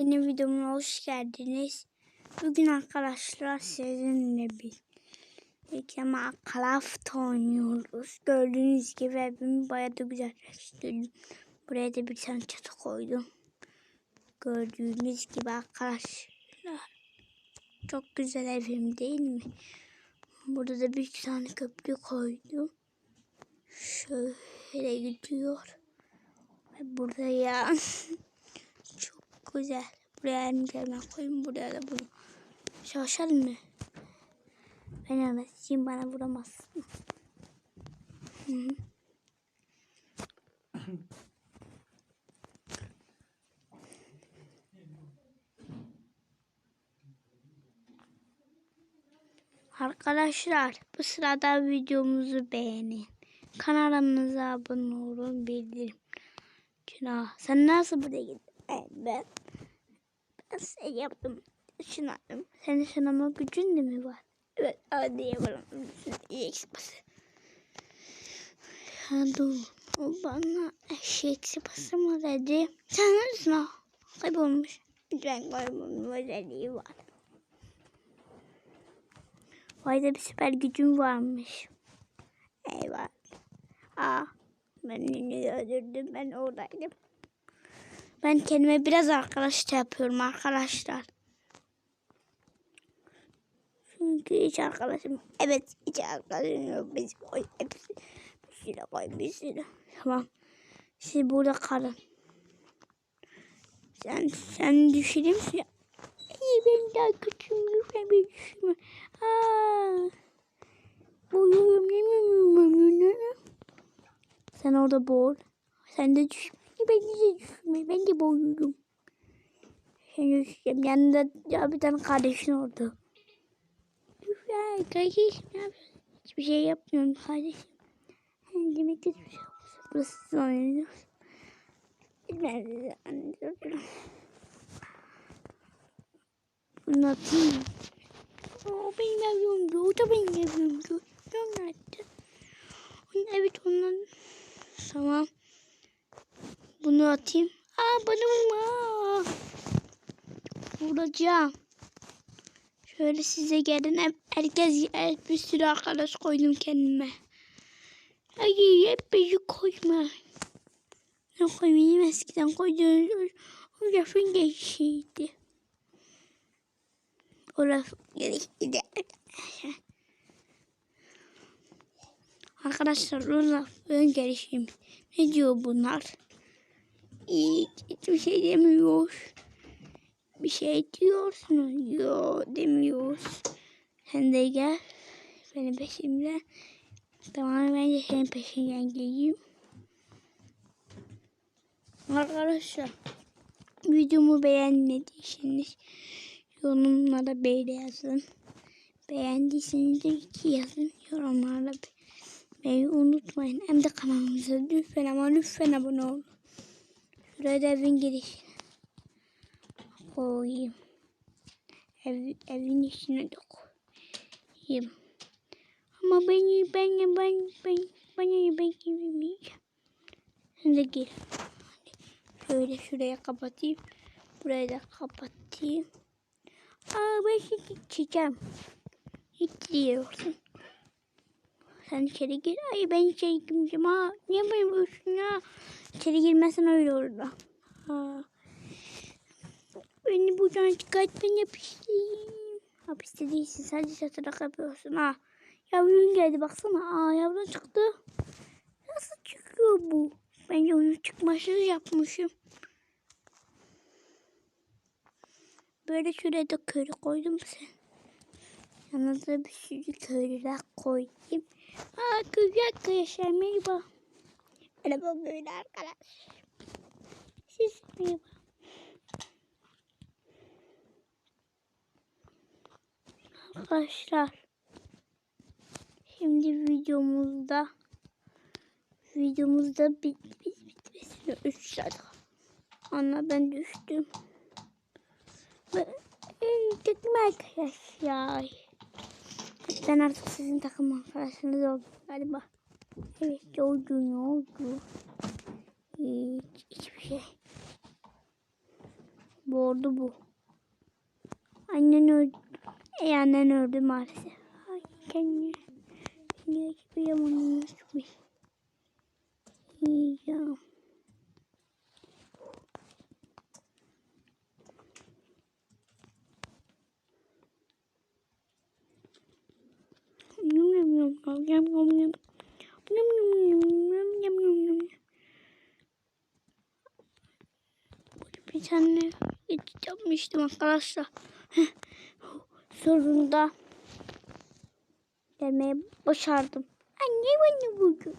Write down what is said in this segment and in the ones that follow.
Yeni videoma hoş geldiniz. Bugün arkadaşlar sizinle birlikte Minecraft oynuyoruz. Gördüğünüz gibi evimi bayağı da güzelleştirdim. Buraya da bir tane çatı koydum. Gördüğünüz gibi arkadaşlar. Çok güzel evim değil mi? Burada da bir tane köprü koydum. Şöyle gidiyor. Ve burada ya. Güzel. Buraya emgelme koyayım. Buraya da bunu. Çalışalım mı? Ben anlatayım bana vuramazsın. Hı -hı. Arkadaşlar bu sırada videomuzu beğenin. Kanalımıza abone olun bildirim. Günah. Sen nasıl buraya gittin? Ben şey yaptım. Şınadım. Senin şınama gücün de mi var? Evet. Hadi yapalım. İyi ekspası. Dur. O bana eşek ekspası mı dedi? Sen o? Kaybolmuş. Ben kaybolmuş. Özelliği var. Vay da bir süper gücüm varmış. Eyvah. Aa, ben yine öldürdüm. Ben oradaydım. Ben kendime biraz arkadaş yapıyorum arkadaşlar. Çünkü hiç arkadaşım. Evet hiç arkadaşım yok. Biz koy hepsi. Bir sürü koy bir sürü. Tamam. Siz burada kalın. Sen sen düşüreyim misin? İyi ben daha küçüğüm. Lütfen beni düşürme. Sen orada boğul. Sen de düşme. Ben de düşme. Ben de boğuyorum. Sen. Yanında ya bir tane kardeşin orada. Lütfen kardeşim ne yapıyorsun? Hiçbir şey yapmıyorum kardeşim. Demek ki hiçbir şey yapmıyorsun. Burası sizin oynuyorsunuz. Ben de anlıyorum. Bunu atayım. O benim evimdi. O da benim evimdi. Yok nerede? Evet ondan. Tamam. Bunu atayım. Aa bana vurma. Vuracağım. Şöyle size gelin. Herkes bir sürü arkadaş koydum kendime. Hayır hep beni koyma. Ne koymayayım eskiden koyduğum o lafın geçişiydi. O laf geçti de. Arkadaşlar o lafın gelişim. Ne diyor bunlar? Hiç hiçbir şey demiyor. Bir şey diyorsun. Yo demiyoruz. Sen de gel. Benim peşimde. Tamam ben de senin peşinden geleyim. Arkadaşlar videomu beğenmediyseniz yorumlara böyle yazın. Beğendiyseniz de iki yazın yorumlara beğenmeyi unutmayın. Hem de kanalımıza lütfen ama lütfen abone olun. Şuraya da evin girişine koyayım. Ev, evin içine de koyayım. Ama ben ben ben ben ben ben girmeyeceğim. Sen de gir. Şöyle şuraya kapatayım. Burayı da kapatayım. Aa ben şimdi çıkacağım. Hiç diyorsun. Sen içeri gir. Ay ben içeri girmeyeceğim. Ha, niye böyle ya? İçeri girmezsen öyle olur da. Ha. Beni buradan çıkart ben hapisteyim. Hapiste değilsin. Sadece çatırak yapıyorsun ha. Yavrun geldi baksana. Aa yavrun çıktı. Nasıl çıkıyor bu? Bence onu çıkmasız yapmışım. Böyle şuraya da köri koydum sen. Yanına bir sürü köriler koydum. Aa köy arkadaşlar merhaba. Merhaba böyle arkadaş. Siz merhaba. Arkadaşlar. Şimdi videomuzda videomuzda bit bit bitmesine 3 saat. Anla ben düştüm. Ben, gittim arkadaşlar. Ben artık sizin takım arkadaşınız oldum galiba. Evet oldu ne oldu? Hiç, hiçbir şey. Boğdu bu. Annen öldü. E annen öldü maalesef. Ay kendine. Kendine gibi yamanını çıkmış. Yiyeceğim. Yum yum yum yum yum yum bir tane geçiş yapmıştım arkadaşlar. Sonunda gelmeye başardım. Anne bana bugün.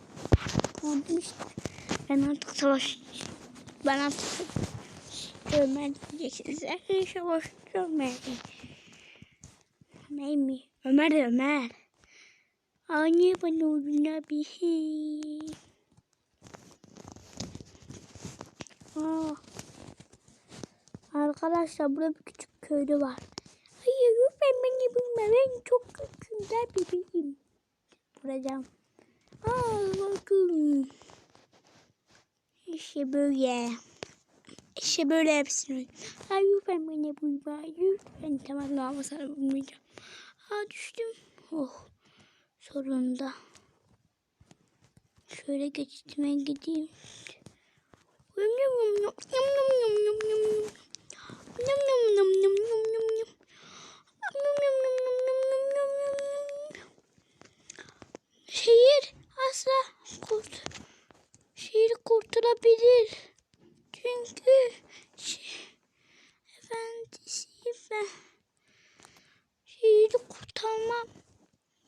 Gördüm işte. Ben artık savaş... Ben artık Ömer diyeceksiniz. Arkadaşlar boş Ömer. Mi? Ömer Ömer. Anne bana ucuna bir şey. Aa. Arkadaşlar burada bir küçük köylü var. Hayır ben beni bulma. Ben çok güzel bebeğim. Vuracağım. Aa bakın. İşte böyle. İşte böyle hepsini. Hayır ben beni bulma. Lütfen tamam ama sana bulmayacağım. Aa düştüm. Oh zorunda. Şöyle geçitime gideyim. Şehir asla kurt şehir kurtulabilir. Çünkü efendisi ben şehri kurtarmam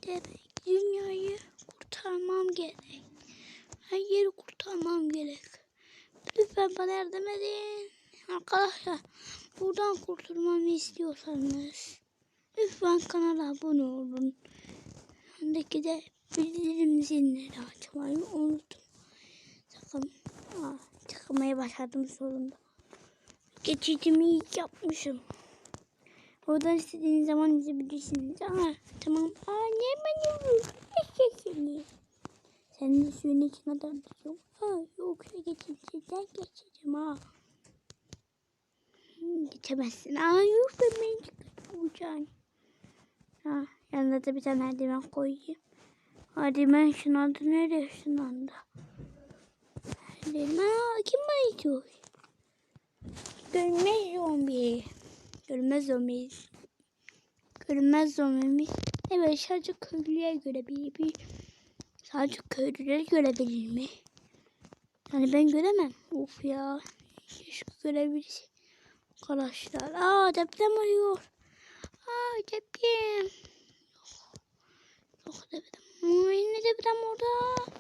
demek. Dünyayı kurtarmam gerek. Her yeri kurtarmam gerek. Lütfen bana yardım edin. Arkadaşlar buradan kurtulmamı istiyorsanız lütfen kanala abone olun. Öndeki de bildirim zilleri açmayı unutun. Sakın aa, çıkmaya başladım sonunda. Geçicimi yapmışım. Oradan istediğiniz zaman izleyebilirsiniz. Aa, tamam. Aa, niye beni? Eşekini. Senin de suyun içine dalacağım. Aa, yoksa geçeceğim. Geçeceğim ha. Hmm, Geçemezsin. Aa, yok ben beni çıkartacaksın. Ha, yanında da bir tane merdiven koyayım. Merdiven şunandı. Nereye şunandı? Merdiven. Aa, kim bayılıyor? Görmez zombi. Görmez zombi. Görmez zombimiz. Evet sadece köylüye görebilir. Bir, sadece köylülere görebilir mi? Yani ben göremem. Of ya. Keşke görebilirsin. Arkadaşlar. Aa deprem oluyor. Aa deprem. Yok. Deprem. Aa, yine deprem orada.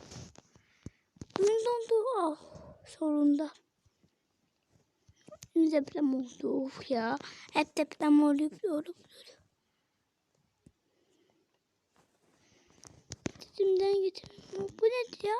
Ne oldu? Ah sonunda. Yine deprem oldu. Of ya. Hep deprem oluyor. oluyor, oluyor. Sesimden getir. Bu nedir ya?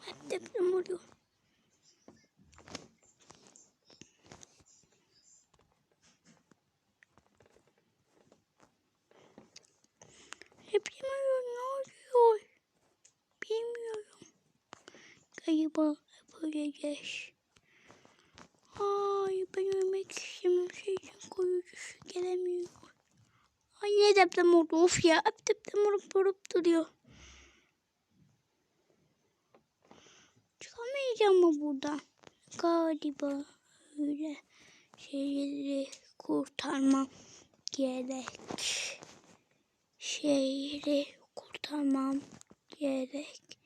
Hep deprem oluyor. Hep yemiyorum. Ne oluyor? Bilmiyorum. Galiba yapacağız. Ay ben ölmek istemiyorum. Şey için koyucusu gelemiyor. Ay ne deprem oldu of ya. Hep deprem olup olup duruyor. Çıkamayacağım mı buradan? Galiba öyle şeyleri kurtarmam gerek. Şehri kurtarmam gerek.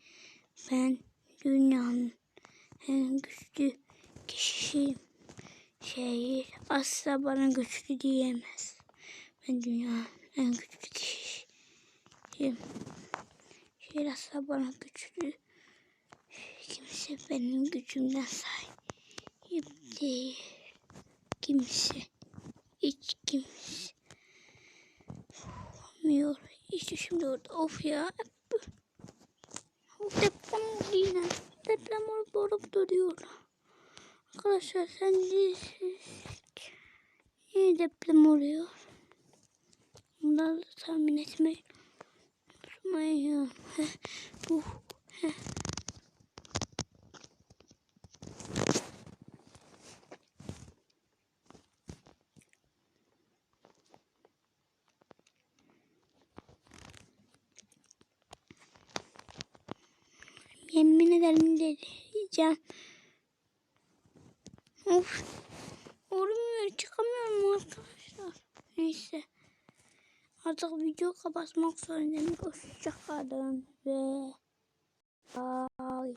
Ben dünyanın en güçlü kişiyim. Şehir asla bana güçlü diyemez. Ben dünyanın en güçlü kişiyim. Şehir asla bana güçlü Kimse benim gücümden sahip değil. Kimse. Hiç kimse. Olmuyor. İşte şimdi orada. Of ya. Yine. Deprem olup olup duruyor. Arkadaşlar sen de niye deprem oluyor? Bunları da tahmin etmeyi unutmayın. Bu. Yemin ederim de diyeceğim. Of. Olmuyor. Çıkamıyorum arkadaşlar. Neyse. Artık video kapatmak zorundayım. Hoşçakalın ve bye.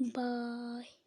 Bye.